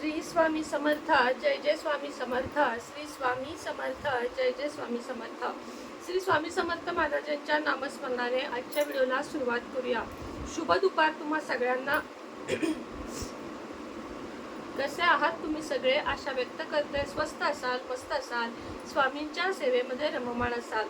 श्री स्वामी समर्थ जय जय स्वामी समर्थ श्री स्वामी समर्थ जय जय स्वामी समर्थ. श्री स्वामी समर्थ महाराजांच्या नामस्मरणाने आजच्या व्हिडिओला सुरुवात करूया. शुभ दुपार तुम्हा सगळ्यांना. कसे आहात तुम्ही सगळे? आशा व्यक्त करते स्वस्त असाल मस्त असाल. स्वामींच्या सेवेमध्ये रममाण असाल.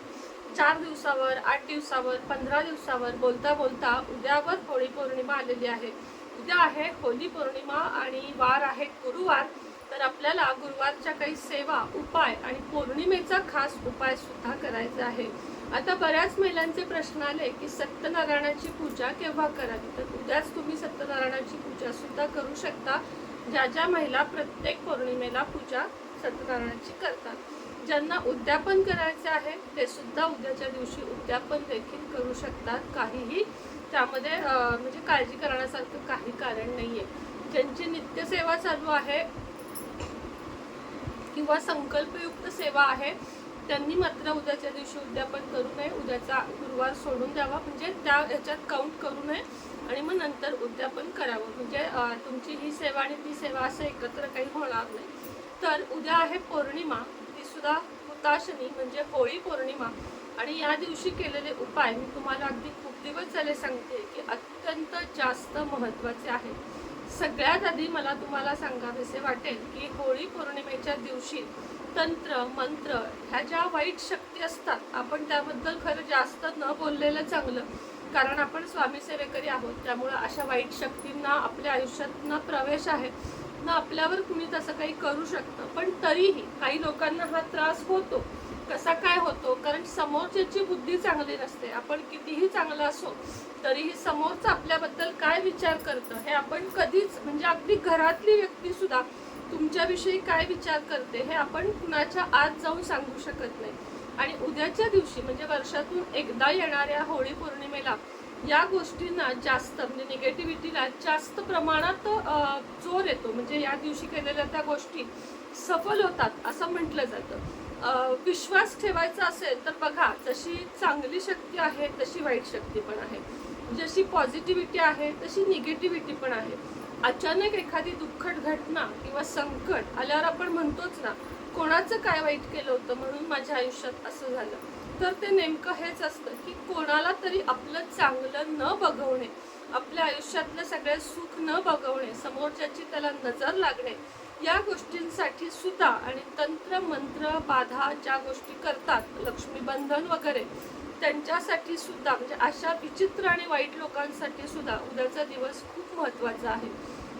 चार दिवसावर आठ दिवसावर पंधरा दिवसावर बोलता बोलता उद्यावर होळी पौर्णिमा आलेली आहे. उद्या आहे होली पौर्णिमा आणि वार आहे गुरुवार. तर आपल्याला गुरुवारच्या काही सेवा उपाय आणि पौर्णिमेचा खास उपाय सुद्धा करायचा आहे. आता बऱ्याच महिलांचे प्रश्न आले की सत्यनारायणाची पूजा केव्हा करावी? तर उद्याच तुम्ही सत्यनारायणाची पूजा सुद्धा करू शकता. ज्या ज्या महिला प्रत्येक पौर्णिमेला पूजा सत्यनारायणाची करतात. ज्यांना उद्यापन करायचे आहे ते सुद्धा उद्याच्या दिवशी उद्यापन देखील करू शकतात. काहीही त्यामध्ये म्हणजे काळजी करण्यासारखं काही कारण नाहीये. ज्यांची नित्यसेवा चालू आहे किंवा संकल्पयुक्त सेवा आहे त्यांनी मात्र उद्याच्या दिवशी उद्यापन करू नये. उद्याचा गुरुवार सोडून द्यावा. म्हणजे त्या ह्याच्यात काउंट करू नये आणि मग नंतर उद्यापन करावं. म्हणजे तुमची ही सेवा आणि ती सेवा असं एकत्र काही होणार नाही. तर उद्या आहे पौर्णिमा. ती सुद्धा हुताशनी म्हणजे होळी पौर्णिमा. आणि या दिवशी केलेले उपाय मी तुम्हाला अगदी दिवस झाले सांगते की अत्यंत जास्त महत्त्वाचे आहे. सगळ्यात आधी मला तुम्हाला सांगावेसे वाटेल की होळी पौर्णिमेच्या दिवशी तंत्र मंत्र ह्या ज्या वाईट शक्ती असतात आपण त्याबद्दल खरं जास्त न बोललेलं चांगलं. कारण आपण स्वामी सेवेकरी आहोत त्यामुळं अशा वाईट शक्तींना आपल्या आयुष्यात न प्रवेश आहे. ना आपल्यावर कुणी तसं काही करू शकतं पण तरीही काही लोकांना हा त्रास होतो. कसा काय होतो? कारण समोरच्याची बुद्धी चांगली नसते. आपण कितीही चांगलं असो तरीही समोरचं आपल्याबद्दल काय विचार करतं हे आपण कधीच म्हणजे अगदी घरातली व्यक्ती सुद्धा तुमच्याविषयी काय विचार करते हे आपण कुणाच्या आत जाऊन सांगू शकत नाही. आणि उद्याच्या दिवशी म्हणजे वर्षातून एकदा येणाऱ्या होळी पौर्णिमेला या गोष्टींना जास्त म्हणजे निगेटिव्हिटीला जास्त प्रमाणात जोर येतो. म्हणजे या दिवशी केलेल्या त्या गोष्टी सफल होतात असं म्हटलं जातं. विश्वास ठेवायचा असेल तर बघा जशी चांगली शक्ती आहे तशी वाईट शक्ती पण आहे. जशी पॉझिटिव्हिटी आहे तशी निगेटिव्हिटी पण आहे. अचानक एखादी दुःखद घटना किंवा संकट आल्यावर आपण म्हणतोच ना कोणाचं काय वाईट केलं होतं म्हणून माझ्या आयुष्यात असं झालं. तर ते नेमकं हेच असतं की कोणाला तरी आपलं चांगलं न बघवणे आपल्या आयुष्यातलं सगळे सुख न बघवणे समोरच्याची त्याला नजर लागणे या गोष्टींसाठी सुद्धा आणि तंत्र मंत्र बाधा ज्या गोष्टी करतात लक्ष्मीबंधन वगैरे त्यांच्यासाठी सुद्धा म्हणजे अशा विचित्र आणि वाईट लोकांसाठी सुद्धा उद्याचा दिवस खूप महत्त्वाचा आहे.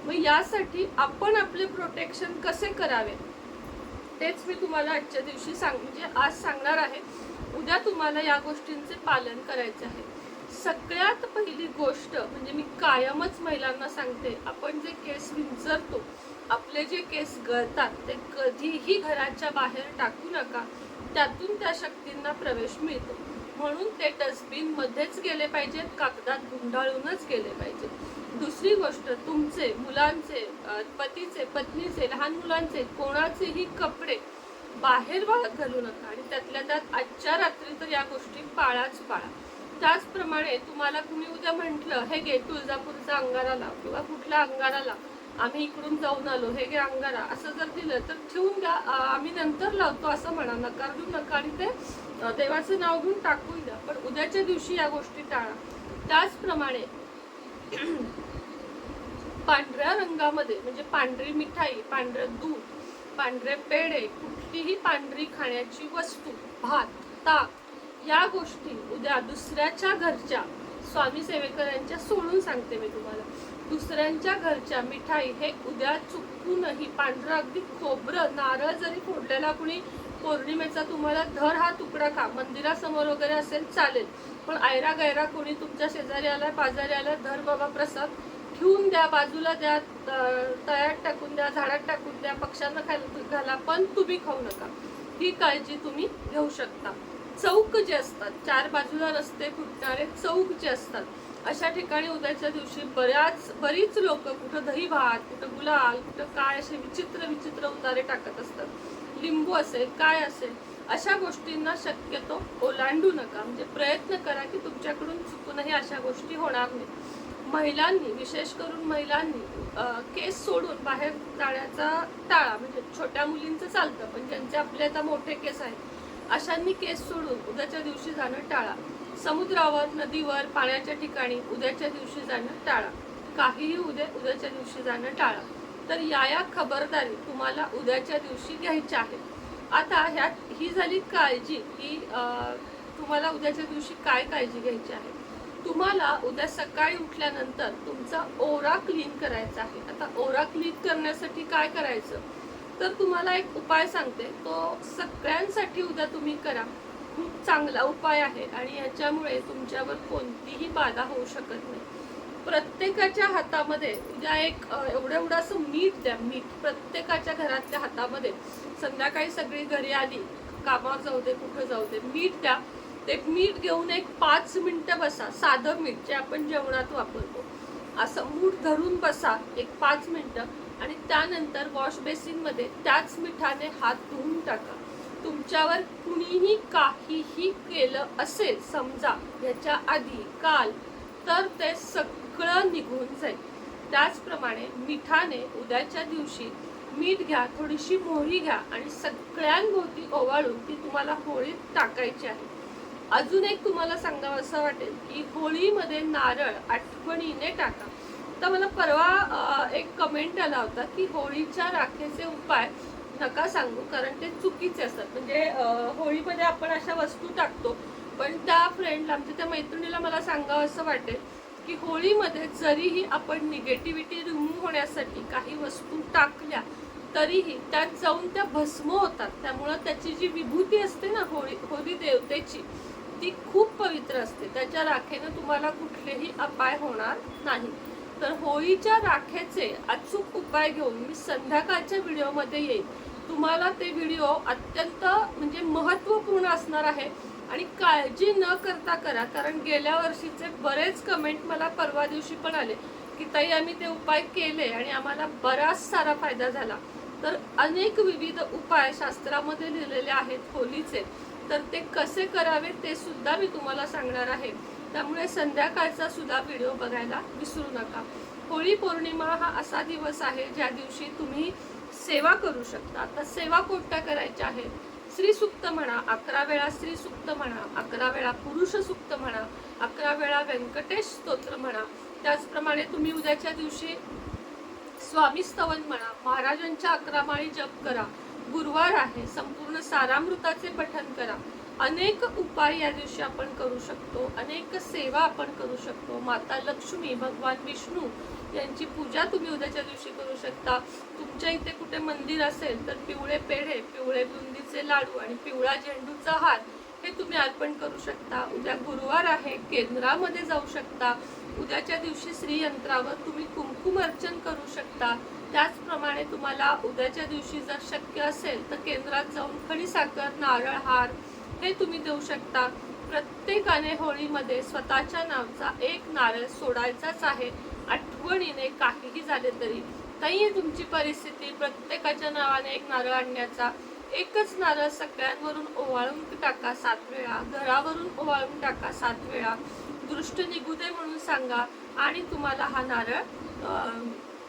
मग यासाठी आपण आपले प्रोटेक्शन कसे करावे? तेच मी तुम्हाला आजच्या दिवशी सांग म्हणजे आज सांगणार आहे. उद्या तुम्हाला या गोष्टींचे पालन करायचे आहे. सगळ्यात पहिली गोष्ट म्हणजे मी कायमच महिलांना सांगते आपण जे केस विंचरतो आपले जे केस गळतात ते कधीही घराच्या बाहेर टाकू नका. त्यातून त्या शक्तींना प्रवेश मिळतो. म्हणून ते डस्टबिन मध्येच गेले पाहिजेत कागदात गुंडाळूनच गेले पाहिजेत. दुसरी गोष्ट तुमचे मुलांचे पतीचे पत्नीचे लहान मुलांचे कोणाचेही कपडे बाहेर वाळत घालू नका आणि त्यातल्या त्यात आजच्या रात्री तर या गोष्टी पाळाच पाळा. त्याचप्रमाणे तुम्हाला कुणी उद्या म्हटलं हे गे तुळजापूरचा अंगारा लाव किंवा कुठल्या अंगारा लाव. आम्ही इकडून जाऊन आलो हे घे अंगारा. असं जर दिलं तर ठेवून द्या आम्ही नंतर लावतो असं म्हणा. नकार देऊ नका आणि ते देवाचं नाव घेऊन टाकून द्या. पण उद्याच्या दिवशी या गोष्टी टाळा. त्याचप्रमाणे पांढऱ्या रंगामध्ये म्हणजे पांढरी मिठाई पांढरं दूध पांढरे पेढे कुठलीही पांढरी खाण्याची वस्तू भात ताक या गोष्टी उद्या दुसऱ्याच्या घरच्या स्वामी सेवेकरांच्या सोडून सांगते मी तुम्हाला. दुसऱ्यांच्या घरच्या मिठाई हे उद्या चुकूनही पांढरं अगदी खोबरं नारळ जरी फोडलेला कुणी पौर्णिमेचा तुम्हाला धर हा तुकडा खा. मंदिरासमोर वगैरे असेल चालेल. पण आयरा गैरा कोणी तुमच्या शेजारी आलाय पाजारी आलाय धर बाबा प्रसाद ठेवून द्या बाजूला द्या तळ्यात टाकून द्या झाडात टाकून द्या पक्ष्यांना खायला घाला पण तुम्ही खाऊ नका. ही काळजी तुम्ही घेऊ शकता. चौक जे असतात चार बाजूला रस्ते फुटणारे चौक जे असतात अशा ठिकाणी उद्याच्या दिवशी बऱ्याच बरीच लोक कुठं दही भात कुठं गुलाल कुठं काय असे विचित्र विचित्र उतारे टाकत असतात. लिंबू असेल काय असेल अशा गोष्टींना शक्यतो ओलांडू नका. म्हणजे प्रयत्न करा की तुमच्याकडून चुकूनही अशा गोष्टी होणार नाही महिलांनी विशेष करून महिलांनी केस सोडून बाहेर जाण्याचा टाळा म्हणजे छोट्या मुलींचं चालतं पण ज्यांचे आपले आता मोठे केस आहेत अशांनी केस सोडून उद्याच्या दिवशी जाणं टाळा. समुद्रावर नदीवर पाण्याच्या ठिकाणी उद्याच्या दिवशी जाणं टाळा. काहीही उद्या उद्याच्या दिवशी जाणं टाळा. तर या या खबरदारी तुम्हाला उद्याच्या दिवशी घ्यायच्या आहेत आता ह्यात ही झाली काळजी की तुम्हाला उद्याच्या दिवशी काय काळजी घ्यायची आहे? तुम्हाला उद्या सकाळी उठल्यानंतर तुमचा ओरा क्लीन करायचा आहे. आता ओरा क्लीन करण्यासाठी काय करायचं? तर तुम्हाला एक उपाय सांगते. तो सगळ्यांसाठी उद्या तुम्ही करा. खूप चांगला उपाय आहे आणि याच्यामुळे तुमच्यावर कोणतीही बाधा होऊ शकत नाही. प्रत्येकाच्या हातामध्ये उद्या एक एवढं एवढं असं मीठ द्या मीठ. प्रत्येकाच्या घरातल्या हातामध्ये. संध्याकाळी सगळी घरी आली कामावर जाऊ दे कुठं जाऊ दे मीठ द्या. ते मीठ घेऊन एक पाच मिनटं बसा. साधं मीठ जे आपण जेवणात वापरतो. असं मूठ धरून बसा एक पाच मिनटं. आणि त्यानंतर वॉश बेसिनमध्ये त्याच मिठाने हात धुवून टाका. तुमच्यावर कुणीही काहीही केलं असेल समजा याच्या आधी काल तर ते सगळं निघून जाईल. त्याचप्रमाणे मिठाने उद्याच्या दिवशी मीठ घ्या थोडीशी मोहरी घ्या आणि सगळ्यांभोवती ओवाळून ती तुम्हाला होळीत टाकायची आहे. अजून एक तुम्हाला सांगावं असं वाटेल की होळीमध्ये नारळ आठवणीने टाका. आता मला परवा एक कमेंट आला होता की होळीच्या राखेचे उपाय नका सांगू कारण ते चुकीचे असतात. म्हणजे होळीमध्ये आपण अशा वस्तू टाकतो पण त्या फ्रेंडला आमच्या म्हणजे त्या मैत्रिणीला मला सांगावं असं वाटेल की होळीमध्ये जरीही आपण निगेटिव्हिटी रिमूव्ह होण्यासाठी काही वस्तू टाकल्या तरीही त्यात जाऊन त्या भस्म होतात. त्यामुळं त्याची जी विभूती असते ना होळी होळी देवतेची ती खूप पवित्र असते. त्याच्या राखेनं तुम्हाला कुठलेही अपाय होणार नाही. तर होळीच्या राखेचे अचूक उपाय घेऊन मी संध्याकाळच्या व्हिडिओमध्ये येईल तुम्हाला ते व्हिडिओ अत्यंत म्हणजे महत्त्वपूर्ण असणार आहे आणि काळजी न करता करा कारण गेल्या वर्षीचे बरेच कमेंट मला परवा दिवशी पण आले की ताई आम्ही ते उपाय केले आणि आम्हाला बराच सारा फायदा झाला. तर अनेक विविध उपाय शास्त्रामध्ये लिहिलेले आहेत होलीचे तर ते कसे करावे ते सुद्धा मी तुम्हाला सांगणार आहे. त्यामुळे संध्याकाळचा सुद्धा व्हिडिओ बघायला विसरू नका. होळी पौर्णिमा हा असा दिवस आहे ज्या दिवशी तुम्ही सेवा करू शकता. आता सेवा कोणत्या करायच्या आहेत? श्री म्हणा अकरा वेळा श्री म्हणा अकरा वेळा पुरुष सुक्त म्हणा अकरा वेळा व्यंकटेश स्तोत्र म्हणा. त्याचप्रमाणे तुम्ही उद्याच्या दिवशी स्वामी स्तवन म्हणा महाराजांच्या अकरा माळी जप करा. गुरुवार आहे संपूर्ण सारामृताचे पठन करा. अनेक उपाय या दिवशी आपण करू शकतो अनेक सेवा आपण करू शकतो. माता लक्ष्मी भगवान विष्णू यांची पूजा तुम्ही उद्याच्या दिवशी करू शकता. तुमच्या इथे कुठे मंदिर असेल तर पिवळे पेढे पिवळे बुंदीचे लाडू आणि पिवळा झेंडूचा हार हे तुम्ही अर्पण करू शकता. उद्या गुरुवार आहे केंद्रामध्ये जाऊ शकता. उद्याच्या दिवशी श्रीयंत्रावर तुम्ही कुंकुम अर्चन करू शकता. त्याचप्रमाणे तुम्हाला उद्याच्या दिवशी जर शक्य असेल तर केंद्रात जाऊन खडीसाखर नारळ हार हे तुम्ही देऊ शकता. प्रत्येकाने होळीमध्ये स्वतःच्या नावचा एक नारळ सोडायचाच आहे. आठवणीने काहीही झाले तरी. नाही तुमची परिस्थिती प्रत्येकाच्या नावाने एक नारळ आणण्याचा. एकच नारळ सगळ्यांवरून ओवाळून टाका सात वेळा. घरावरून ओवाळून टाका सात वेळा. दृष्ट निघू दे म्हणून सांगा. आणि तुम्हाला हा नारळ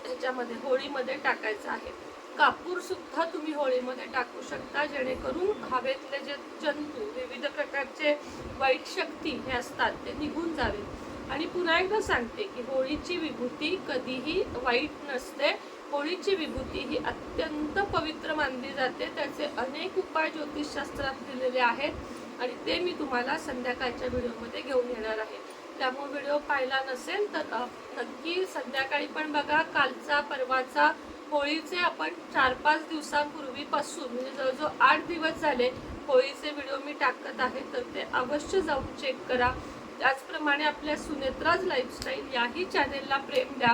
ह्याच्यामध्ये होळीमध्ये टाकायचा आहे. कापूर सुद्धा तुम्ही होळीमध्ये टाकू शकता जेणेकरून हवेतले जे जंतू विविध प्रकारचे वाईट शक्ती हे असतात ते निघून जावे. आणि पुन्हा एकदा सांगते की होळीची विभूती कधीही वाईट नसते. होळीची विभूती ही अत्यंत पवित्र मानली जाते. त्याचे अनेक उपाय ज्योतिषशास्त्रात दिलेले आहेत आणि ते मी तुम्हाला संध्याकाळच्या व्हिडिओमध्ये घेऊन येणार आहे. त्यामुळे व्हिडिओ पाहिला नसेल तर नक्की संध्याकाळी पण बघा. कालचा परवाचा होळीचे आपण चार पाच दिवसांपूर्वीपासून म्हणजे जवळजवळ आठ दिवस झाले होळीचे व्हिडिओ मी टाकत आहे तर ते अवश्य जाऊन चेक करा. त्याचप्रमाणे आपल्या सुनेत्राज लाईफस्टाईल याही चॅनेलला प्रेम द्या.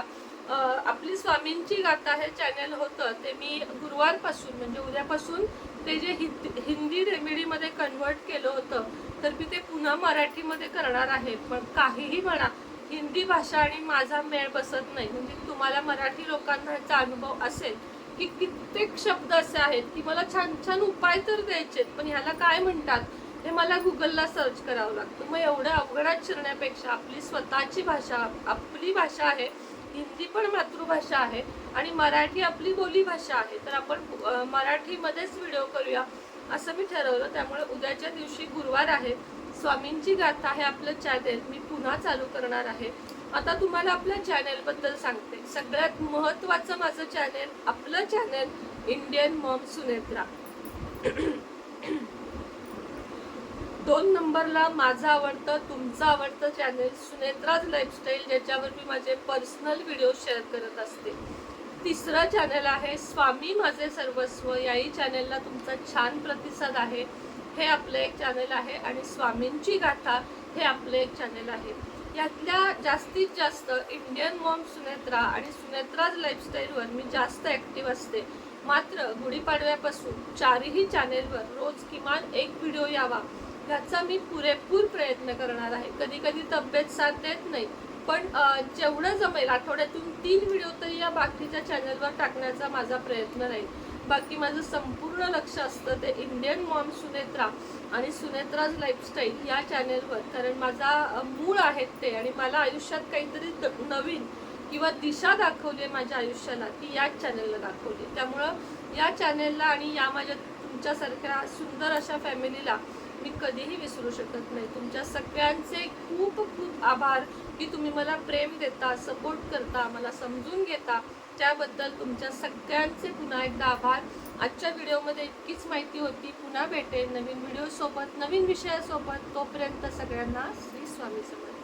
आपली स्वामींची गाथा हे चॅनेल होतं ते मी गुरुवारपासून म्हणजे उद्यापासून ते जे हिंदी हिंदी रेमेडीमध्ये कन्वर्ट केलं होतं तर मी ते पुन्हा मराठीमध्ये करणार आहे. पण काहीही म्हणा हिंदी भाषा आणि माझा मेळ बसत नाही. म्हणजे तुम्हाला मराठी लोकांना ह्याचा अनुभव असेल की कित्येक शब्द असे आहेत की मला छान छान उपाय तर द्यायचे पण ह्याला काय म्हणतात? हे मला गुगलला सर्च करावं लागतं. मग एवढं अवघडात शिरण्यापेक्षा आपली स्वतःची भाषा आपली भाषा आहे हिंदी पण मातृभाषा आहे आणि मराठी आपली बोलीभाषा आहे. तर आपण मराठीमध्येच व्हिडिओ करूया असं मी ठरवलं. त्यामुळे उद्याच्या दिवशी गुरुवार आहे. स्वामींची गाथा हे आपलं चॅनेल मी पुन्हा चालू करणार आहे. आता तुम्हाला आपल्या चॅनेल बद्दल सांगते. सगळ्यात महत्वाचं माझं चॅनेल आपलं चॅनेल इंडियन मॉम सुनेत्रा दोन नंबरला माझं आवडतं तुमचं आवडतं चॅनेल सुनेत्राज लाईफस्टाईल ज्याच्यावर मी माझे पर्सनल व्हिडिओ शेअर करत असते. तिसरं चॅनल आहे स्वामी माझे सर्वस्व. याही चॅनेलला तुमचा छान प्रतिसाद आहे. हे आपलं एक चॅनल आहे आणि स्वामींची गाथा हे आपलं एक चॅनल आहे. यातल्या जास्तीत जास्त इंडियन मॉम सुनेत्रा आणि सुनेत्राज लाईफस्टाईलवर मी जास्त ॲक्टिव्ह असते. मात्र गुढीपाडव्यापासून चारही चॅनेलवर रोज किमान एक व्हिडिओ यावा याचा मी पुरेपूर प्रयत्न करणार आहे. कधी कधी तब्येत साथ देत नाही पण जेवढं जमेल आठवड्यातून तीन व्हिडिओ तरी या बाकीच्या चॅनलवर टाकण्याचा माझा प्रयत्न राहील. बाकी माझं संपूर्ण लक्ष असतं ते इंडियन मॉम सुनेत्रा आणि सुनेत्राज लाईफस्टाईल या चॅनेलवर कारण माझा मूळ आहेत ते आणि मला आयुष्यात काहीतरी नवीन किंवा दिशा दाखवली आहे माझ्या आयुष्याला ती याच चॅनेलला दाखवली त्यामुळं या चॅनेलला आणि या माझ्या तुमच्यासारख्या सुंदर अशा फॅमिलीला मी कधीही विसरू शकत नाही. तुमच्या सगळ्यांचे खूप खूप आभार की तुम्ही मला प्रेम देता सपोर्ट करता मला समजून घेता. त्याबद्दल तुमच्या सगळ्यांचे पुन्हा एकदा आभार. आजच्या व्हिडिओमध्ये इतकीच माहिती होती. पुन्हा भेटेल नवीन व्हिडिओसोबत नवीन विषयासोबत. तोपर्यंत सगळ्यांना श्री स्वामी समर्थ